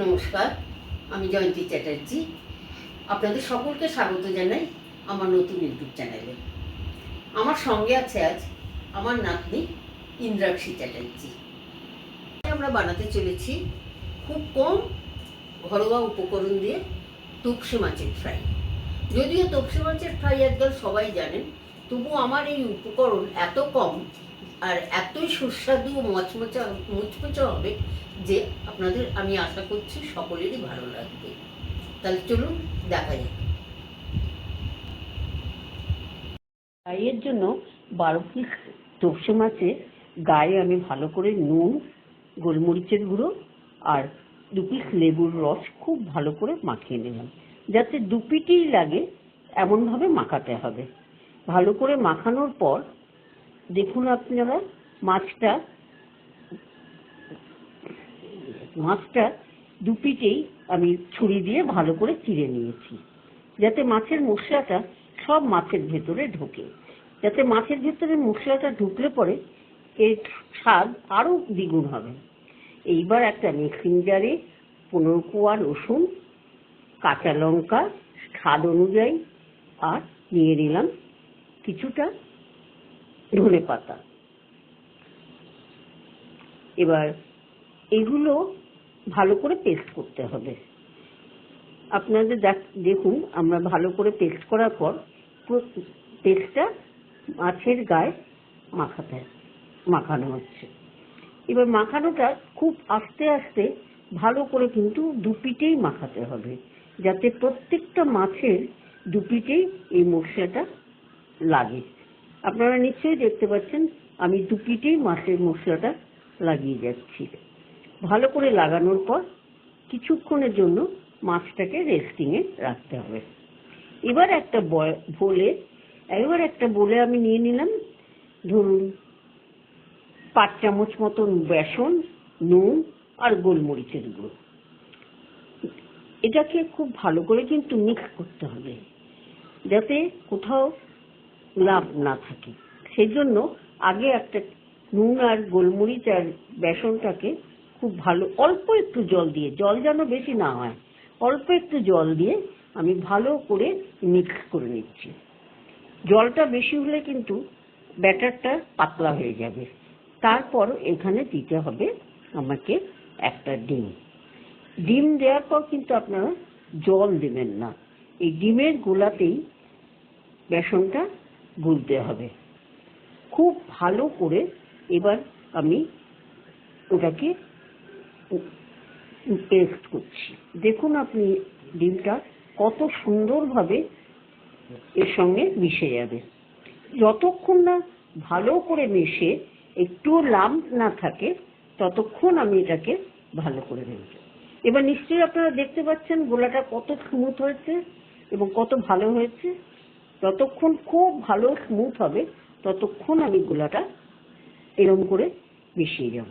নমস্কার, আমি জয়ন্তী চ্যাটার্জি। আপনাদের সকলকে স্বাগত জানাই আমার নতুন ইউটিউব চ্যানেলে। আমার সঙ্গে আছে আজ আমার নাতনি ইন্দ্রাক্ষী চ্যাটার্জি। আমরা বানাতে চলেছি খুব কম ঘরোয়া উপকরণ দিয়ে তপসে মাছের ফ্রাই। যদিও তপসে মাছের ফ্রাই আজকাল সবাই জানেন, তবু আমার এই উপকরণ এত কম আর এতই সুস্বাদু মচমচা, মুচমুচে হবে যে আপনাদের আমি আশা করছি সকলেরই ভালো লাগবে। তাহলে চলুন, দেখা যাক। ফ্রাইয়ের জন্য বারো পিস তপসে মাছের গায়ে আমি ভালো করে নুন, গোলমরিচের গুঁড়ো আর দু পিস লেবুর রস খুব ভালো করে মাখিয়ে নিলাম। যাতে দু পিটেই লাগে, এমনভাবে মাখাতে হবে। ভালো করে মাখানোর পর দেখুন আপনারা মাছটা। মাছটা দু পিঠেই আমি ছুরি দিয়ে ভালো করে চিড়ে নিয়েছি, যাতে মাছের মশলাটা সব মাছের ভেতরে ঢোকে। যাতে মাছের ভেতরে মশলাটা ঢুকলে পরে এর স্বাদ আরও দ্বিগুণ হবে। এইবার একটা মিক্সিং জারে পনেরো কোয়া রসুন, কাঁচা লঙ্কা, স্বাদ অনুযায়ী, আর নিয়ে নিলাম কিছুটা ধনে পাতা। এবার এগুলো ভালো করে পেস্ট করতে হবে। আপনাদের দেখ- দেখুন, আমরা ভালো করে পেস্ট করার পর পেস্টটা মাছের গায়ে মাখাতে, মাখানো হচ্ছে। এবার মাখানোটা খুব আস্তে আস্তে ভালো করে কিন্তু দুপিটেই মাখাতে হবে, যাতে প্রত্যেকটা মাছের দুপিটেই এই মশলাটা লাগে। আপনারা নিশ্চয়ই দেখতে পাচ্ছেন, আমি দু দুপিটেই মাছের মশলাটা লাগিয়ে যাচ্ছি। ভালো করে লাগানোর পর কিছুক্ষণের জন্য মাছটাকে রেস্টিংয়ে রাখতে হবে। এবার একটা বলে, এবার একটা বলে আমি নিয়ে নিলাম, ধরুন, পাঁচ চামচ মতন বেসন, নুন আর গোলমরিচের গুঁড়ো। এটাকে খুব ভালো করে কিন্তু মিক্স করতে হবে, যাতে কোথাও লাভ না থাকে। সেই জন্য আগে একটা নুন আর গোলমরিচ আর বেসনটাকে খুব ভালো অল্প একটু জল দিয়ে, জল যেন বেশি না হয়, অল্প একটু জল দিয়ে আমি ভালো করে মিক্স করে নিচ্ছি। জলটা বেশি হলে কিন্তু ব্যাটারটা পাতলা হয়ে যাবে। তারপর এখানে দিতে হবে আমাকে একটা ডিম। ডিম দেওয়ার পর কিন্তু আপনারা জল দেবেন না। এই ডিমের গোলাতেই বেসনটা গুলতে হবে। খুব ভালো করে এবার আমি ওটাকে পেস্ট করছি। দেখুন আপনি ডিমটা কত সুন্দরভাবে এর সঙ্গে মিশে যাবে। যতক্ষণ না ভালো করে মিশে একটুও লাম্প না থাকে, ততক্ষণ আমি এটাকে ভালো করে নেব। এবার নিশ্চয়ই আপনারা দেখতে পাচ্ছেন গোলাটা কত স্মুথ হয়েছে এবং কত ভালো হয়েছে। যতক্ষণ খুব ভালো স্মুথ হবে, ততক্ষণ আমি গোলাটা এরম করে মিশিয়ে যাব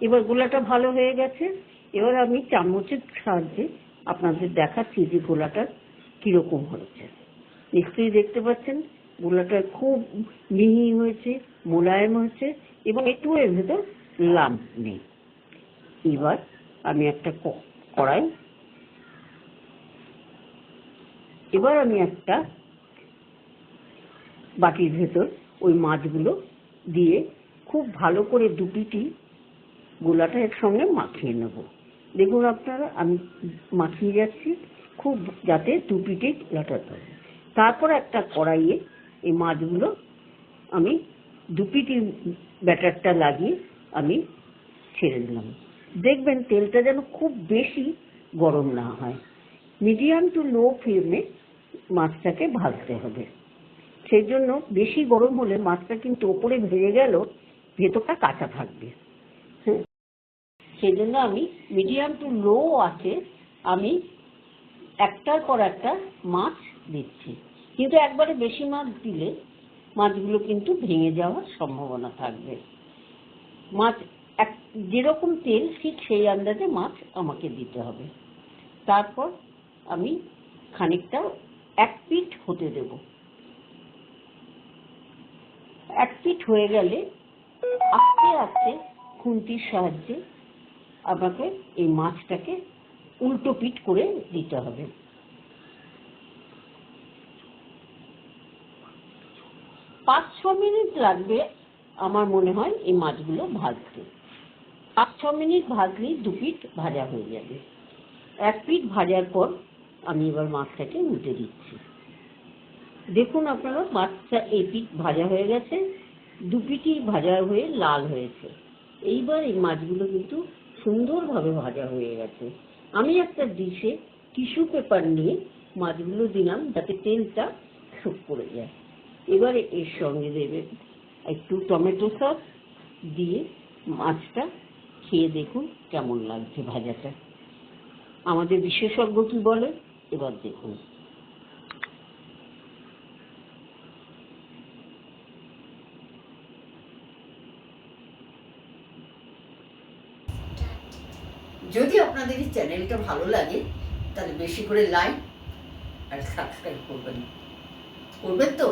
এবার গোলাটা ভালো হয়ে গেছে। এবার আমি চামচের সাহায্যে আপনাদের দেখাচ্ছি যে গোলাটা কীরকম হয়েছে। নিশ্চয়ই দেখতে পাচ্ছেন, গোলাটা খুব মিহি হয়েছে, মোলায়েম হয়েছে এবং একটু এর ভেতর লাম্প নেই। এবার আমি একটা কড়াই। এবার আমি একটা বাটির ভেতর ওই মাছগুলো দিয়ে খুব ভালো করে দুপিটি গোলাটা এর সঙ্গে মাখিয়ে নেব। দেখুন আপনারা, আমি মাখিয়ে যাচ্ছি, খুব যাতে দুপিটি গোলাটা ধরে। তারপর একটা কড়াইয়ে এই মাছগুলো আমি দুপিটি ব্যাটারটা লাগিয়ে আমি ছেড়ে দিলাম। দেখবেন তেলটা যেন খুব বেশি গরম না হয়। মিডিয়াম টু লো ফ্লেমে মাছটাকে ভাজতে হবে। সেই জন্য বেশি গরম হলে মাছটা কিন্তু ওপরে ভেজে গেল, ভেতরটা কাঁচা থাকবে। সেই জন্য আমি মিডিয়াম টু লো আছে, আমি একটার পর একটা মাছ দিচ্ছি। কিন্তু একবারে বেশি মাছ দিলে মাছগুলো কিন্তু ভেঙে যাওয়ার সম্ভাবনা থাকবে। মাছ এক, যেরকম তেল, ঠিক সেই আন্দাজে মাছ আমাকে দিতে হবে। তারপর আমি খানিকটা এক পিঠ হতে দেব। এক পিঠ হয়ে গেলে আস্তে আস্তে খুন্তির সাহায্যে আমাকে এই মাছটাকে উল্টো পিঠ করে দিতে হবে। পাঁচ ছ মিনিট লাগবে আমার মনে হয় এই মাছগুলো ভাজতে। পাঁচ ছ মিনিট ভাজলেই দু পিঠ ভাজা হয়ে যাবে। এক পিঠ ভাজার পর আমি এবার মাছটাকে উল্টে দিচ্ছি। দেখুন আপনারা, মাছটা পিঠ ভাজা হয়ে গেছে, দু পিঠই ভাজা হয়ে লাল হয়েছে। এইবার এই মাছগুলো কিন্তু সুন্দরভাবে ভাজা হয়ে গেছে। আমি একটা ডিশে টিস্যু পেপার নিয়ে মাছগুলো দিলাম যাতে তেলটা শুক করে যায়। এবারে এর সঙ্গে দেবে একটু টমেটো সস দিয়ে মাছটা খেয়ে দেখুন কেমন লাগছে ভাজাটা। আমাদের বিশেষজ্ঞ কি বলে? এবার দেখুন। যদি আপনাদের এই চ্যানেলটা ভালো লাগে, তাহলে বেশি করে লাইক আর সাবস্ক্রাইব করবেন। করবেন তো?